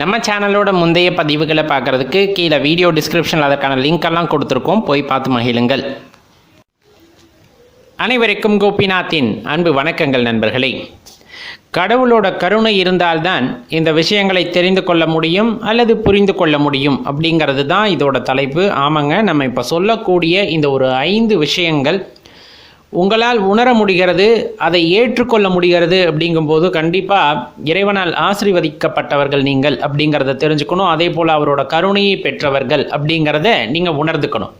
நம்ம சேனலோட முந்தைய பதிவுகளை பார்க்குறதுக்கு கீழே வீடியோ டிஸ்கிரிப்ஷனில் அதற்கான லிங்க் எல்லாம் கொடுத்துருக்கோம். போய் பார்த்து மகிழுங்கள். அனைவருக்கும் கோபிநாத்தின் அன்பு வணக்கங்கள் நண்பர்களே. கடவுளோட கருணை இருந்தால்தான் இந்த விஷயங்களை தெரிந்து கொள்ள முடியும் அல்லது புரிந்து கொள்ள முடியும் அப்படிங்கிறது தான் இதோட தலைப்பு. ஆமாங்க நம்ம இப்போ சொல்லக்கூடிய இந்த ஒரு ஐந்து விஷயங்கள் உங்களால் உணர முடிகிறது அதை ஏற்றுக்கொள்ள முடிகிறது அப்படிங்கும்போது கண்டிப்பாக இறைவனால் ஆசீர்வதிக்கப்பட்டவர்கள் நீங்கள் அப்படிங்கிறத தெரிஞ்சுக்கணும். அதே போல் அவரோட கருணையை பெற்றவர்கள் அப்படிங்கிறத நீங்கள் உணர்ந்துக்கணும்.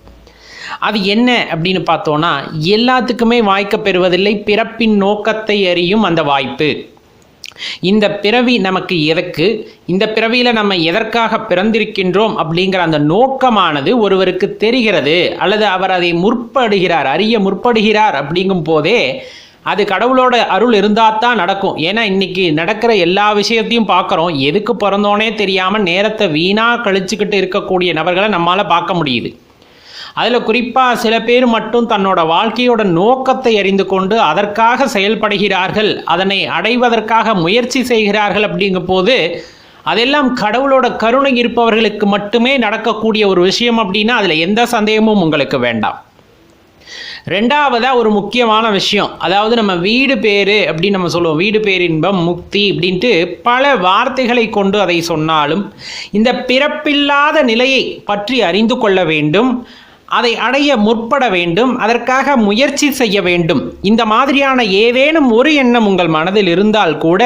அது என்ன அப்படின்னு பார்த்தோன்னா எல்லாத்துக்குமே வாய்க்க பெறுவதில்லை பிறப்பின் நோக்கத்தை அறியும் அந்த வாய்ப்பு. இந்த பிறவி நமக்கு எதற்கு? இந்த பிறவியில் நம்ம எதற்காக பிறந்திருக்கின்றோம் அப்படிங்கிற அந்த நோக்கமானது ஒருவருக்கு தெரிகிறது அல்லது அவர் அதை முற்படுகிறார் அறிய முற்படுகிறார் அப்படிங்கும் போதே அது கடவுளோட அருள் இருந்தால் தான் நடக்கும். ஏன்னா இன்னைக்கு நடக்கிற எல்லா விஷயத்தையும் பார்க்குறோம். எதுக்கு பிறந்தோனே தெரியாமல் நேரத்தை வீணாக கழிச்சுக்கிட்டு இருக்கக்கூடிய நபர்களை நம்மளால் பார்க்க முடியுது. அதில் குறிப்பாக சில பேர் மட்டும் தன்னோட வாழ்க்கையோட நோக்கத்தை அறிந்து கொண்டு அதற்காக செயல்படுகிறார்கள் அதனை அடைவதற்காக முயற்சி செய்கிறார்கள் அப்படிங்கும் போது அதெல்லாம் கடவுளோட கருணை இருப்பவர்களுக்கு மட்டுமே நடக்கக்கூடிய ஒரு விஷயம் அப்படின்னா அதில் எந்த சந்தேகமும் உங்களுக்கு வேண்டாம். ரெண்டாவதாக ஒரு முக்கியமான விஷயம் அதாவது நம்ம வீடு பேர் அப்படின்னு நம்ம சொல்லுவோம். வீடு பேரின்பம் முக்தி அப்படின்ட்டு பல வார்த்தைகளை கொண்டு அதை சொன்னாலும் இந்த பிறப்பில்லாத நிலையை பற்றி அறிந்து கொள்ள வேண்டும். அதை அடைய முற்பட வேண்டும் அதற்காக முயற்சி செய்ய வேண்டும். இந்த மாதிரியான ஏதேனும் ஒரு எண்ணம் உங்கள் மனதில் இருந்தால் கூட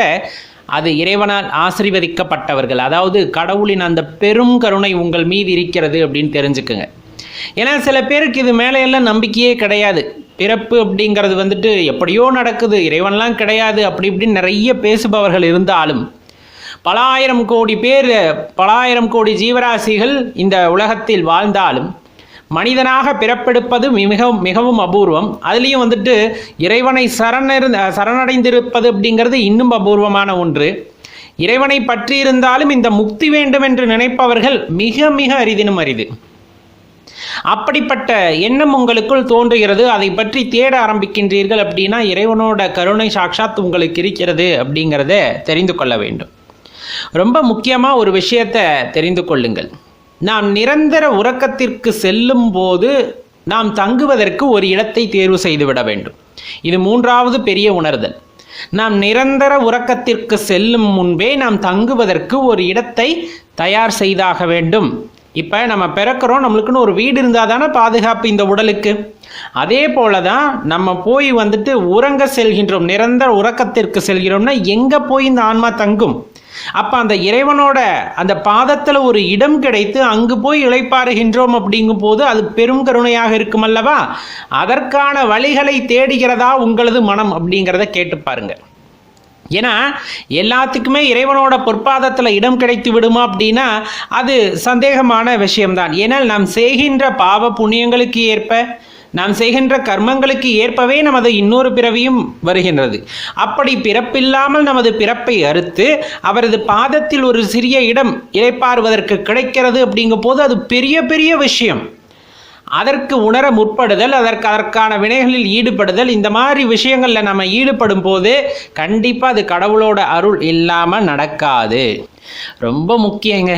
அது இறைவனால் ஆசீர்வதிக்கப்பட்டவர்கள். அதாவது கடவுளின் அந்த பெரும் கருணை உங்கள் மீது இருக்கிறது அப்படின்னு தெரிஞ்சுக்குங்க. ஏன்னா சில பேருக்கு இது மேலையெல்லாம் நம்பிக்கையே கிடையாது. பிறப்பு அப்படிங்கிறது வந்துட்டு எப்படியோ நடக்குது இறைவன்லாம் கிடையாது அப்படி இப்படின்னு நிறைய பேசுபவர்கள் இருந்தாலும் பல ஆயிரம் கோடி பேர் பல ஆயிரம் கோடி ஜீவராசிகள் இந்த உலகத்தில் வாழ்ந்தாலும் மனிதனாக பிறப்பெடுப்பது மிகவும் மிகவும் அபூர்வம். அதுலேயும் வந்துட்டு இறைவனை சரண சரணடைந்திருப்பது அப்படிங்கிறது இன்னும் அபூர்வமான ஒன்று. இறைவனை பற்றி இருந்தாலும் இந்த முக்தி வேண்டும் என்று நினைப்பவர்கள் மிக மிக அரிதினும் அரிது. அப்படிப்பட்ட எண்ணம் உங்களுக்குள் தோன்றுகிறது. அதை பற்றி தேட ஆரம்பிக்கின்றீர்கள் அப்படின்னா இறைவனோட கருணை சாட்சாத் உங்களுக்கு இருக்கிறது அப்படிங்கிறத தெரிந்து கொள்ள வேண்டும். ரொம்ப முக்கியமாக ஒரு விஷயத்தை தெரிந்து கொள்ளுங்கள். நாம் நிரந்தர உறக்கத்திற்கு செல்லும் போது நாம் தங்குவதற்கு ஒரு இடத்தை தேர்வு செய்துவிட வேண்டும். இது மூன்றாவது பெரிய உணர்தல். நாம் நிரந்தர உறக்கத்திற்கு செல்லும் முன்பே நாம் தங்குவதற்கு ஒரு இடத்தை தயார் செய்தாக வேண்டும். இப்போ நம்ம பிறக்கிறோம் நம்மளுக்குன்னு ஒரு வீடு இருந்தால் தானே பாதுகாப்பு இந்த உடலுக்கு. அதே போல தான் நம்ம போய் வந்துட்டு உறங்க செல்கின்றோம் நிரந்தர உறக்கத்திற்கு செல்கிறோம்னா எங்கே போய் இந்த ஆன்மா தங்கும்? அப்போ அந்த இறைவனோட அந்த பாதத்தில் ஒரு இடம் கிடைத்து அங்கு போய் இழைப்பாருகின்றோம் அப்படிங்கும் போது அது பெரும் கருணையாக இருக்கும் அல்லவா அதற்கான வழிகளை தேடுகிறதா உங்களது மனம் அப்படிங்கிறத கேட்டு பாருங்க. ஏன்னா எல்லாத்துக்குமே இறைவனோட பொற்பாதத்தில் இடம் கிடைத்து விடுமா அப்படின்னா அது சந்தேகமான விஷயம்தான். ஏன்னால் நாம் செய்கின்ற பாவ புண்ணியங்களுக்கு ஏற்ப நாம் செய்கின்ற கர்மங்களுக்கு ஏற்பவே நமது இன்னொரு பிறவியும் வருகின்றது. அப்படி பிறப்பில்லாமல் நமது பிறப்பை அறுத்து அவரது பாதத்தில் ஒரு சிறிய இடம் இழைப்பாறுவதற்கு கிடைக்கிறது அப்படிங்கும் போது அது பெரிய பெரிய விஷயம். அதற்கு உணர முற்படுதல் அதற்கு அதற்கான வினைகளில் ஈடுபடுதல் இந்த மாதிரி விஷயங்களில் நம்ம ஈடுபடும் போது கண்டிப்பாக அது கடவுளோட அருள் இல்லாமல் நடக்காது. ரொம்ப முக்கியங்க.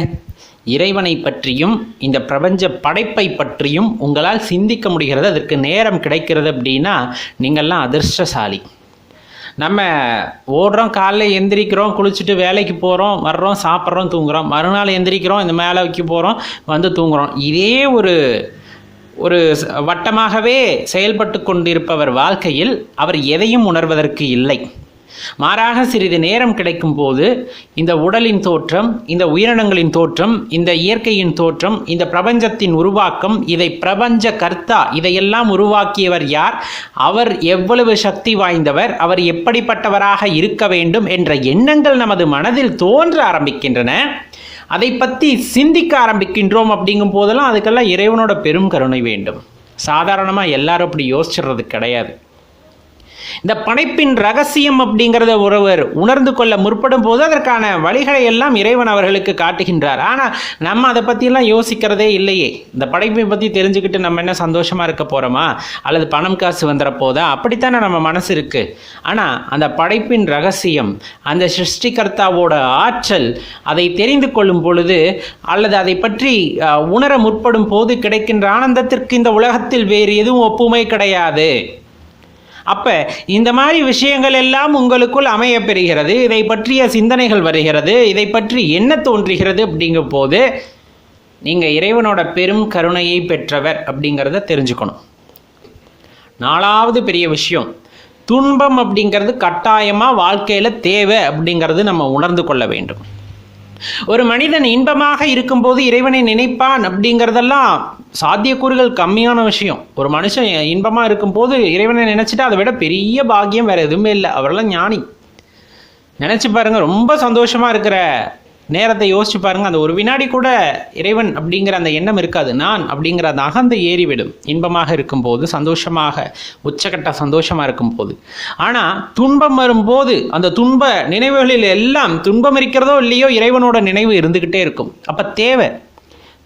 இறைவனை பற்றியும் இந்த பிரபஞ்ச படைப்பை பற்றியும் உங்களால் சிந்திக்க முடிகிறது. அதற்கு நேரம் கிடைக்கிறது அப்படின்னா நீங்கள்லாம் அதிர்ஷ்டசாலி. நம்ம ஓடுறோம் காலைல எந்திரிக்கிறோம் குளிச்சுட்டு வேலைக்கு போகிறோம் வர்றோம் சாப்பிட்றோம் தூங்குகிறோம் மறுநாள் எந்திரிக்கிறோம் இந்த மேலேக்கு போகிறோம் வந்து தூங்குறோம். இதே ஒரு ஒரு வட்டமாகவே செயல்பட்டு கொண்டிருப்பவர் வாழ்க்கையில் அவர் எதையும் உணர்வதற்கு இல்லை. மாறாக சிறிது நேரம் கிடைக்கும் போது இந்த உடலின் தோற்றம் இந்த உயிரினங்களின் தோற்றம் இந்த இயற்கையின் தோற்றம் இந்த பிரபஞ்சத்தின் உருவாக்கம் இதை பிரபஞ்ச கர்த்தா இதையெல்லாம் உருவாக்கியவர் யார்? அவர் எவ்வளவு சக்தி வாய்ந்தவர் அவர் எப்படிப்பட்டவராக இருக்க வேண்டும் என்ற எண்ணங்கள் நமது மனதில் தோன்ற ஆரம்பிக்கின்றன. அதை பற்றி சிந்திக்க ஆரம்பிக்கின்றோம் அப்படிங்கும் போதெல்லாம் அதுக்கெல்லாம் இறைவனோட பெரும் கருணை வேண்டும். சாதாரணமாக எல்லாரும் அப்படி யோசிச்சிடுறது கிடையாது. இந்த படைப்பின் ரகசியம் அப்படிங்கிறத ஒருவர் உணர்ந்து கொள்ள முற்படும் போது அதற்கான வழிகளை எல்லாம் இறைவன் அவர்களுக்கு காட்டுகின்றார். ஆனால் நம்ம அதை பற்றியெல்லாம் யோசிக்கிறதே இல்லையே. இந்த படைப்பை பற்றி தெரிஞ்சுக்கிட்டு நம்ம என்ன சந்தோஷமாக இருக்க போகிறோமா அல்லது பணம் காசு வந்துட போதா? அப்படித்தானே நம்ம மனசு இருக்குது ஆனால் அந்த படைப்பின் ரகசியம் அந்த சிருஷ்டிகர்த்தாவோட ஆற்றல் அதை தெரிந்து கொள்ளும் பொழுது அல்லது அதை பற்றி உணர முற்படும் போது கிடைக்கின்ற ஆனந்தத்திற்கு இந்த உலகத்தில் வேறு எதுவும் ஒப்புமை கிடையாது. அப்போ இந்த மாதிரி விஷயங்கள் எல்லாம் உங்களுக்குள் அமைய பெறுகிறது இதை பற்றிய சிந்தனைகள் வருகிறது இதை பற்றி என்ன தோன்றுகிறது அப்படிங்கும் போது நீங்கள் இறைவனோட பெரும் கருணையை பெற்றவர் அப்படிங்கிறத தெரிஞ்சுக்கணும். நாலாவது பெரிய விஷயம் துன்பம் அப்படிங்கிறது கட்டாயமாக வாழ்க்கையில் தேவை அப்படிங்கிறது நம்ம உணர்ந்து கொள்ள வேண்டும். ஒரு மனிதன் இன்பமாக இருக்கும்போது இறைவனை நினைப்பான் அப்படிங்கிறதெல்லாம் சாத்தியக்கூறுகள் கம்மியான விஷயம். ஒரு மனுஷன் இன்பமாக இருக்கும்போது இறைவனை நினச்சிட்டு அதை விட பெரிய பாக்கியம் வேறு எதுவுமே இல்லை. அவரெல்லாம் ஞானி. நினச்சி பாருங்கள் ரொம்ப சந்தோஷமாக இருக்கிற நேரத்தை யோசிச்சு பாருங்க அந்த ஒரு வினாடி கூட இறைவன் அப்படிங்கிற அந்த எண்ணம் இருக்காது. நான் அப்படிங்கிற அந்த அகந்த ஏறிவிடும். இன்பமாக இருக்கும்போது சந்தோஷமாக உச்சக்கட்ட சந்தோஷமாக இருக்கும்போது. ஆனால் துன்பம் வரும்போது அந்த துன்ப நினைவுகளில் எல்லாம் துன்பம் இருக்கிறதோ இல்லையோ இறைவனோட நினைவு இருந்துக்கிட்டே இருக்கும். அப்போ தேவை.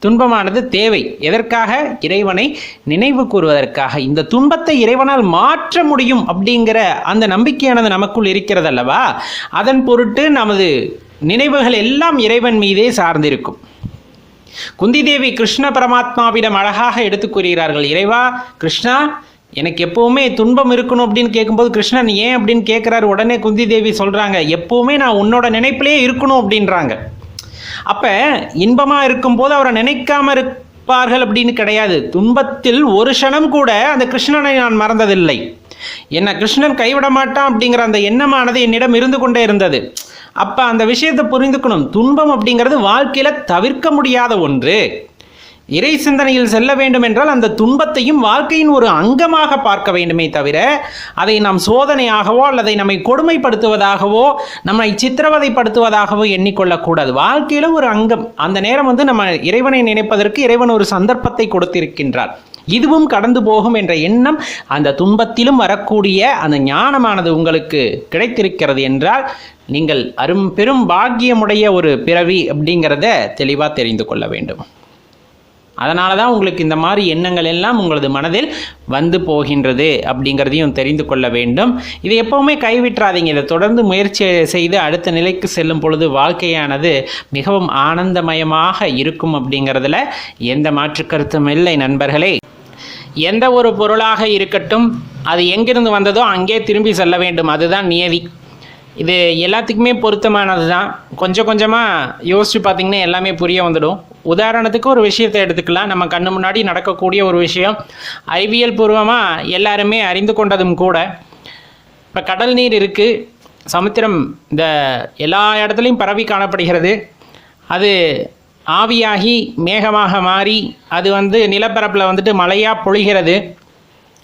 துன்பமானது தேவை. எதற்காக? இறைவனை நினைவு கூறுவதற்காக. இந்த துன்பத்தை இறைவனால் மாற்ற முடியும் அப்படிங்கிற அந்த நம்பிக்கையானது நமக்குள் இருக்கிறது அல்லவா அதன் பொருட்டு நமது நினைவுகள் எல்லாம் இறைவன் மீதே சார்ந்திருக்கும். குந்தி தேவி கிருஷ்ண பரமாத்மாவிடம் அழகாக எடுத்துக் கூறுகிறார்கள் இறைவா கிருஷ்ணா எனக்கு எப்பவுமே துன்பம் இருக்கணும் அப்படின்னு கேட்கும்போது கிருஷ்ணன் ஏன் அப்படின்னு கேட்குறாரு? உடனே குந்தி தேவி சொல்கிறாங்க எப்பவுமே நான் உன்னோட நினைப்பிலே இருக்கணும் அப்படின்றாங்க. அப்போ இன்பமாக இருக்கும்போது அவரை நினைக்காம இருப்பார்கள் அப்படின்னு கிடையாது. துன்பத்தில் ஒரு க்ஷணம் கூட அந்த கிருஷ்ணனை நான் மறந்ததில்லை. என்ன கிருஷ்ணன் கைவிட மாட்டான் அப்படிங்கிற அந்த எண்ணமானது என்னிடம் இருந்து கொண்டே இருந்தது. அப்போ அந்த விஷயத்தை புரிந்துக்கணும். துன்பம் அப்படிங்கிறது வாழ்க்கையில் தவிர்க்க முடியாத ஒன்று. இறை சிந்தனையில் செல்ல வேண்டும் என்றால் அந்த துன்பத்தையும் வாழ்க்கையின் ஒரு அங்கமாக பார்க்க வேண்டுமே தவிர அதை நாம் சோதனையாகவோ அல்லது நம்மை கொடுமைப்படுத்துவதாகவோ நம்மை சித்திரவதைப்படுத்துவதாகவோ எண்ணிக்கொள்ளக்கூடாது. வாழ்க்கையில ஒரு அங்கம். அந்த நேரம் வந்து நம்ம இறைவனை நினைப்பதற்கு இறைவன் ஒரு சந்தர்ப்பத்தை கொடுத்திருக்கின்றார். இதுவும் கடந்து போகும் என்ற எண்ணம் அந்த துன்பத்திலும் வரக்கூடிய அந்த ஞானமானது உங்களுக்கு கிடைத்திருக்கிறது என்றால் நீங்கள் அரும் பெரும் பாக்கியமுடைய ஒரு பிறவி அப்படிங்கிறத தெளிவாக தெரிந்து கொள்ள வேண்டும். அதனால தான் உங்களுக்கு இந்த மாதிரி எண்ணங்கள் எல்லாம் உங்களது மனதில் வந்து போகின்றது அப்படிங்கிறதையும் தெரிந்து கொள்ள வேண்டும். இதை எப்போவுமே கைவிட்டுறாதீங்க. இதை தொடர்ந்து முயற்சி செய்து அடுத்த நிலைக்கு செல்லும் பொழுது வாழ்க்கையானது மிகவும் ஆனந்தமயமாக இருக்கும் அப்படிங்கிறதுல எந்த மாற்று கருத்தும் இல்லை நண்பர்களே. எந்த ஒரு பொருளாக இருக்கட்டும் அது எங்கிருந்து வந்ததோ அங்கே திரும்பி செல்ல வேண்டும். அதுதான் நியதி. இது எல்லாத்துக்குமே பொருத்தமானது தான் கொஞ்சம் கொஞ்சமாக யோசித்து பார்த்தீங்கன்னா எல்லாமே புரிய வந்துடும். உதாரணத்துக்கு ஒரு விஷயத்தை எடுத்துக்கலாம். நம்ம கண்ணு முன்னாடி நடக்கக்கூடிய ஒரு விஷயம். அறிவியல் பூர்வமாக எல்லாருமே அறிந்து கொண்டதும் கூட. இப்போ கடல் நீர் இருக்குது சமுத்திரம் இந்த எல்லா இடத்துலையும் பரவி காணப்படுகிறது. அது ஆவியாகி மேகமாக மாறி அது வந்து நிலப்பரப்பில் வந்துட்டு மழையாக பொழிகிறது.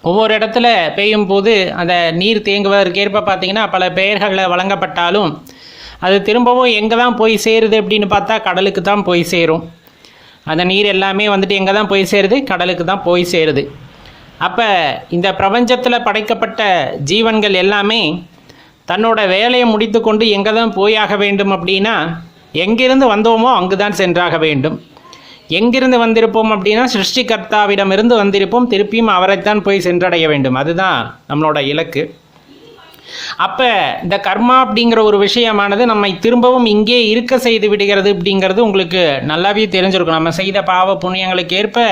ஒவ்வொரு இடத்துல பெய்யும் போது அந்த நீர் தேங்குவதற்கேற்ப பார்த்தீங்கன்னா பல பெயர்களில் வழங்கப்பட்டாலும் அது திரும்பவும் எங்கே தான் போய் சேருது அப்படின்னு பார்த்தா கடலுக்கு தான் போய் சேரும். அந்த நீர் எல்லாமே வந்துட்டு எங்கே தான் போய் சேருது? கடலுக்கு தான் போய் சேருது. அப்போ இந்த பிரபஞ்சத்தில் படைக்கப்பட்ட ஜீவன்கள் எல்லாமே தன்னோட வேலையை முடித்துக்கொண்டு எங்கே தான் போயாக வேண்டும் அப்படின்னா எங்கிருந்து வந்தோமோ அங்கு தான் சென்றாக வேண்டும். எங்கிருந்து வந்திருப்போம் அப்படின்னா சிருஷ்டிகர்த்தாவிடமிருந்து வந்திருப்போம். திருப்பியும் அவரைத்தான் போய் சென்றடைய வேண்டும். அதுதான் நம்மளோட இலக்கு. அப்போ இந்த கர்மா அப்படிங்கிற ஒரு விஷயமானது நம்மை திரும்பவும் இங்கே இருக்க செய்து விடுகிறது அப்படிங்கிறது உங்களுக்கு நல்லாவே தெரிஞ்சிருக்கும். நம்ம செய்த பாவ புண்ணியங்களுக்கு ஏற்ப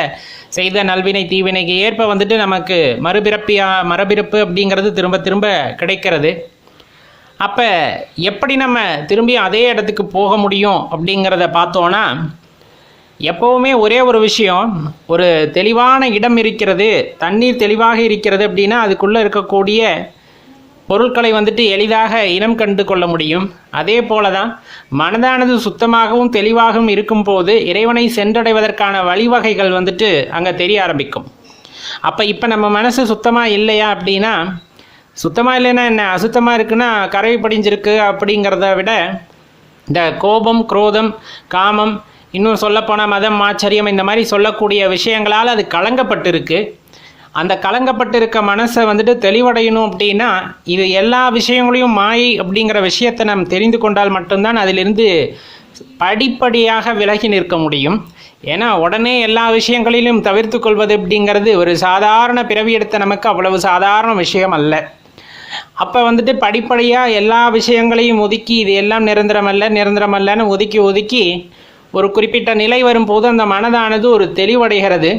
செய்த நல்வினை தீவினைக்கு ஏற்ப வந்துட்டு நமக்கு மறுபிறப்பியா மறுபிறப்பு அப்படிங்கிறது திரும்ப திரும்ப கிடைக்கிறது. அப்போ எப்படி நம்ம திரும்பி அதே இடத்துக்கு போக முடியும் அப்படிங்கிறத பார்த்தோன்னா எப்போவுமே ஒரே ஒரு விஷயம் ஒரு தெளிவான இடம் இருக்கிறது தண்ணீர் தெளிவாக இருக்கிறது அப்படின்னா அதுக்குள்ளே இருக்கக்கூடிய பொருட்களை வந்துட்டு எளிதாக இனம் கண்டு கொள்ள முடியும். அதே போல தான் மனதானது சுத்தமாகவும் தெளிவாகவும் இருக்கும்போது இறைவனை சென்றடைவதற்கான வழிவகைகள் வந்துட்டு அங்கே தெரிய ஆரம்பிக்கும். அப்போ இப்போ நம்ம மனசு சுத்தமாக இல்லையா அப்படின்னா சுத்தமாக இல்லைன்னா என்ன? அசுத்தமாக இருக்குன்னா கரவி படிஞ்சிருக்கு அப்படிங்கிறத விட இந்த கோபம் குரோதம் காமம் இன்னும் சொல்லப்போனால் மதம் ஆச்சரியம் இந்த மாதிரி சொல்லக்கூடிய விஷயங்களால் அது கலங்கப்பட்டிருக்கு. அந்த கலங்கப்பட்டிருக்க மனசை வந்துட்டு தெளிவடையணும் அப்படின்னா இது எல்லா விஷயங்களையும் மாயை அப்படிங்கிற விஷயத்தை நாம் தெரிந்து கொண்டால் மட்டும்தான் அதிலிருந்து படிப்படியாக விலகி நிற்க முடியும். ஏன்னா உடனே எல்லா விஷயங்களிலும் தவிர்த்து கொள்வது அப்படிங்கிறது ஒரு சாதாரண பிறவி எடுத்த நமக்கு அவ்வளவு சாதாரண விஷயம் அல்ல. அப்போ வந்துட்டு படிப்படியாக எல்லா விஷயங்களையும் ஒதுக்கி இது எல்லாம் நிரந்தரமல்ல நிரந்தரமல்லன்னு ஒதுக்கி ஒதுக்கி ஒரு குறிப்பிட்ட நிலை வரும்போது அந்த மனதானது ஒரு தெளிவடைகிறது.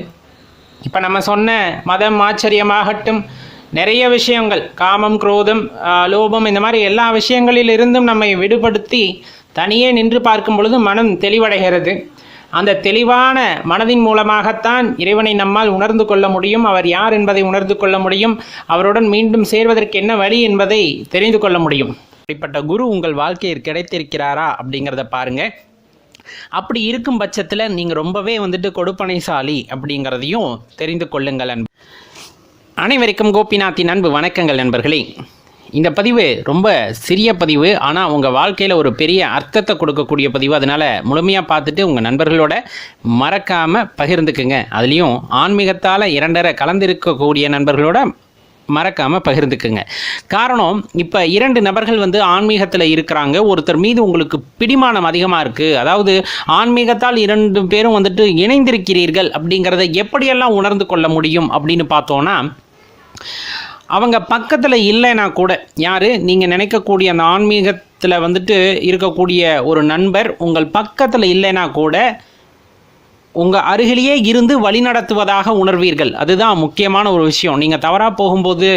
இப்போ நம்ம சொன்ன மதம் ஆச்சரியமாகட்டும் நிறைய விஷயங்கள் காமம் குரோதம் லோபம் இந்த மாதிரி எல்லா விஷயங்களிலிருந்தும் நம்மை விடுபடுத்தி தனியே நின்று பார்க்கும் பொழுது மனம் தெளிவடைகிறது. அந்த தெளிவான மனதின் மூலமாகத்தான் இறைவனை நம்மால் உணர்ந்து கொள்ள முடியும் அவர் யார் என்பதை உணர்ந்து கொள்ள முடியும் அவருடன் மீண்டும் சேர்வதற்கு என்ன வழி என்பதை தெரிந்து கொள்ள முடியும். இப்படிப்பட்ட குரு உங்கள் வாழ்க்கையில் கிடைத்திருக்கிறாரா அப்படிங்கிறத பாருங்கள் அப்படி இருக்கும் பட்சத்தில் நீங்கள் ரொம்பவே வந்துட்டு கொடுப்பனைசாலி அப்படிங்கிறதையும் தெரிந்து கொள்ளுங்கள் அன்பு. அனைவருக்கும் கோபிநாத்தின் அன்பு. வணக்கங்கள் நண்பர்களே. இந்த பதிவு ரொம்ப சிறிய பதிவு. ஆனால் உங்கள் வாழ்க்கையில் ஒரு பெரிய அர்த்தத்தை கொடுக்கக்கூடிய பதிவு. அதனால் முழுமையாக பார்த்துட்டு உங்கள் நண்பர்களோட மறக்காமல் பகிர்ந்துக்குங்க. அதுலேயும் ஆன்மீகத்தால் இரண்டரை கலந்திருக்கக்கூடிய நண்பர்களோட மறக்காமல் பகிர்ந்துக்குங்க. காரணம் இப்போ இரண்டு நபர்கள் வந்து ஆன்மீகத்தில் இருக்கிறாங்க. ஒருத்தர் மீது உங்களுக்கு பிடிமானம் அதிகமாக இருக்குது அதாவது ஆன்மீகத்தால் இரண்டு பேரும் வந்துட்டு இணைந்திருக்கிறீர்கள் அப்படிங்கிறத எப்படியெல்லாம் உணர்ந்து கொள்ள முடியும் அப்படின்னு பார்த்தோன்னா அவங்க பக்கத்தில் இல்லைன்னா கூட யார்? நீங்கள் நினைக்கக்கூடிய அந்த ஆன்மீகத்தில் வந்துட்டு இருக்கக்கூடிய ஒரு நண்பர் உங்கள் பக்கத்தில் இல்லைன்னா கூட உங்கள் அருகிலேயே இருந்து வழிநடத்துவதாக உணர்வீர்கள். அதுதான் முக்கியமான ஒரு விஷயம். நீங்கள் தவறாக போகும்போது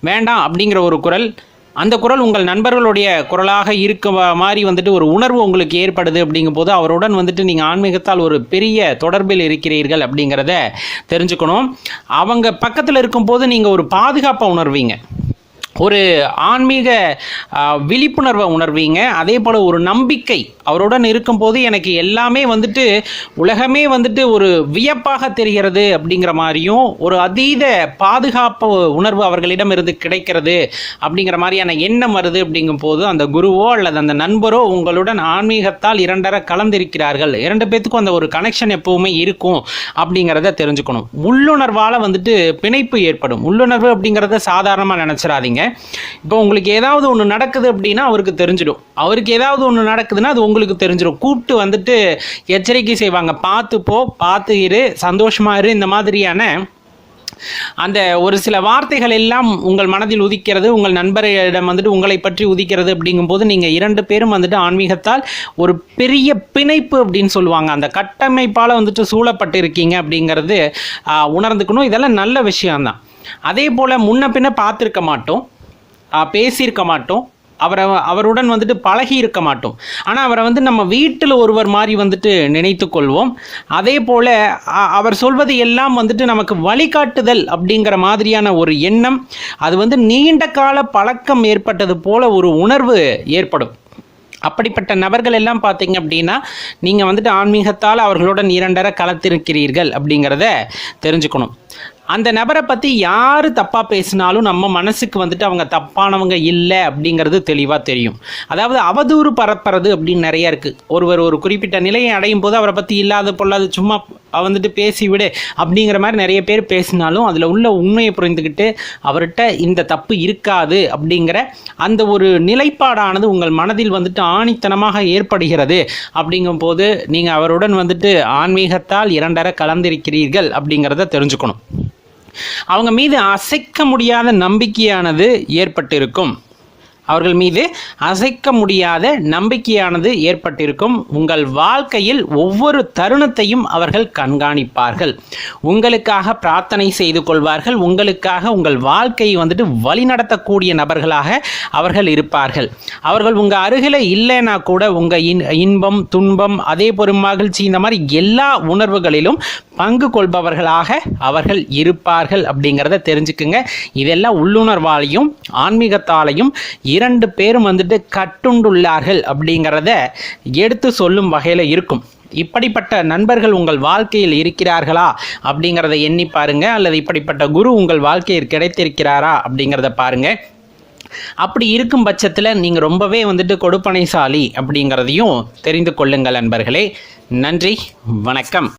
வேண்டாம் அப்படிங்கிற ஒரு குரல் அந்த குரல் உங்கள் நண்பர்களுடைய குரலாக இருக்க மாதிரி வந்துட்டு ஒரு உணர்வு உங்களுக்கு ஏற்படுது அப்படிங்கும்போது அவருடன் வந்துட்டு நீங்கள் ஆன்மீகத்தால் ஒரு பெரிய தொடர்பில் இருக்கிறீர்கள் அப்படிங்கிறத தெரிஞ்சுக்கணும். அவங்க பக்கத்தில் இருக்கும்போது நீங்கள் ஒரு பாதுகாப்பை உணர்வீங்க. ஒரு ஆன்மீக விழிப்புணர்வை உணர்வீங்க. அதே போல் ஒரு நம்பிக்கை அவருடன் இருக்கும்போது எனக்கு எல்லாமே வந்துட்டு உலகமே வந்துட்டு ஒரு வியப்பாக தெரிகிறது அப்படிங்கிற மாதிரியும் ஒரு அதீத பாதுகாப்பு உணர்வு அவர்களிடம் இருந்து கிடைக்கிறது அப்படிங்கிற மாதிரியான எண்ணம் வருது அப்படிங்கும்போது அந்த குருவோ அல்லது அந்த நண்பரோ உங்களுடன் ஆன்மீகத்தால் இரண்டரை கலந்திருக்கிறார்கள். இரண்டு பேத்துக்கும் அந்த ஒரு கனெக்ஷன் எப்பவுமே இருக்கும் அப்படிங்கிறத தெரிஞ்சுக்கணும். உள்ளுணர்வால் வந்துட்டு பிணைப்பு ஏற்படும். உள்ளுணர்வு அப்படிங்கிறத சாதாரணமாக நினச்சிடாதீங்க இப்போ உங்களுக்கு ஏதாவது ஒன்று நடக்குது அப்படின்னா அவருக்கு தெரிஞ்சிடும். அவருக்கு ஏதாவது ஒன்று நடக்குதுன்னா அது உங்களுக்கு தெரிஞ்சிடும். கூப்பிட்டு வந்துட்டு எச்சரிக்கை செய்வாங்க. பார்த்து போ பார்த்து இரு சந்தோஷமா இரு. இந்த மாதிரியான அந்த ஒரு சில வார்த்தைகள் எல்லாம் உங்கள் மனதில் உதிக்கிறது உங்கள் நண்பரிடம் வந்துட்டு உங்களை பற்றி உதிக்கிறது அப்படிங்கும்போது நீங்கள் இரண்டு பேரும் வந்துட்டு ஆன்மீகத்தால் ஒரு பெரிய பிணைப்பு அப்படின்னு சொல்லுவாங்க. அந்த கட்டமைப்பால் வந்துட்டு சூழப்பட்டு இருக்கீங்க அப்படிங்கிறது உணர்ந்துக்கணும். இதெல்லாம் நல்ல விஷயம்தான். அதே போல் முன்ன பின்ன பார்த்துருக்க மாட்டோம். பேசியிருக்க மாட்டோம். அவரை அவருடன் வந்துட்டு பழகி இருக்க மாட்டோம். ஆனால் அவரை வந்து நம்ம வீட்டில் ஒருவர் மாதிரி வந்துட்டு நினைத்து கொள்வோம். அதே போல் அ- அவர் சொல்வது எல்லாம் வந்துட்டு நமக்கு வழிகாட்டுதல் அப்படிங்கிற மாதிரியான ஒரு எண்ணம் அது வந்து நீண்ட கால பழக்கம் ஏற்பட்டது போல ஒரு உணர்வு ஏற்படும். அப்படிப்பட்ட நபர்கள் எல்லாம் பார்த்தீங்க அப்படின்னா நீங்கள் வந்துட்டு ஆன்மீகத்தால் அவர்களுடன் இரண்டரை கலத்திருக்கிறீர்கள் அப்படிங்கிறத தெரிஞ்சுக்கணும். அந்த நபரை பற்றி யார் தப்பாக பேசினாலும் நம்ம மனசுக்கு வந்துட்டு அவங்க தப்பானவங்க இல்லை அப்படிங்கிறது தெளிவாக தெரியும். அதாவது அவதூறு பரப்புறது அப்படின்னு நிறைய இருக்குது ஒருவர் ஒரு குறிப்பிட்ட நிலையை அடையும் போது அவரை பற்றி இல்லாத பொல்லாத சும்மா வந்துட்டு பேசி விடு அப்படிங்கிற மாதிரி நிறைய பேர் பேசினாலும் அதில் உள்ள உண்மையை புரிந்துக்கிட்டு அவர்கிட்ட இந்த தப்பு இருக்காது அப்படிங்கிற அந்த ஒரு நிலைப்பாடானது உங்கள் மனதில் வந்துட்டு ஆணித்தனமாக ஏற்படுகிறது. அப்படிங்கும்போது நீங்கள் அவருடன் வந்துட்டு ஆன்மீகத்தால் இரண்டரை கலந்திருக்கிறீர்கள் அப்படிங்கிறத தெரிஞ்சுக்கணும். அவங்க மீது அசைக்க முடியாத நம்பிக்கையானது ஏற்பட்டிருக்கும். அவர்கள் மீது அசைக்க முடியாத நம்பிக்கையானது ஏற்பட்டிருக்கும். உங்கள் வாழ்க்கையில் ஒவ்வொரு தருணத்தையும் அவர்கள் கண்காணிப்பார்கள். உங்களுக்காக பிரார்த்தனை செய்து கொள்வார்கள். உங்களுக்காக உங்கள் வாழ்க்கையை வந்துட்டு வழிநடத்தக்கூடிய நபர்களாக அவர்கள் இருப்பார்கள். அவர்கள் உங்கள் அருகில் இல்லைன்னா கூட உங்கள் இன் இன்பம் துன்பம் அதே போல் மகிழ்ச்சி இந்த மாதிரி எல்லா உணர்வுகளிலும் பங்கு கொள்பவர்களாக அவர்கள் இருப்பார்கள் அப்படிங்கிறத தெரிஞ்சுக்குங்க. இதெல்லாம் உள்ளுணர்வாலையும் ஆன்மீகத்தாலையும் இரண்டு பேரும் வந்துட்டு கட்டுண்டுள்ளார்கள் அப்படிங்கிறத எடுத்து சொல்லும் வகையில் இருக்கும். இப்படிப்பட்ட நண்பர்கள் உங்கள் வாழ்க்கையில் இருக்கிறார்களா அப்படிங்கிறத எண்ணி பாருங்க. அல்லது இப்படிப்பட்ட குரு உங்கள் வாழ்க்கையில் கிடைத்திருக்கிறாரா அப்படிங்கிறத பாருங்க. அப்படி இருக்கும் பட்சத்தில் நீங்கள் ரொம்பவே வந்துட்டு கொடுப்பனைசாலி அப்படிங்கிறதையும் தெரிந்து கொள்ளுங்கள் நண்பர்களே. நன்றி வணக்கம்.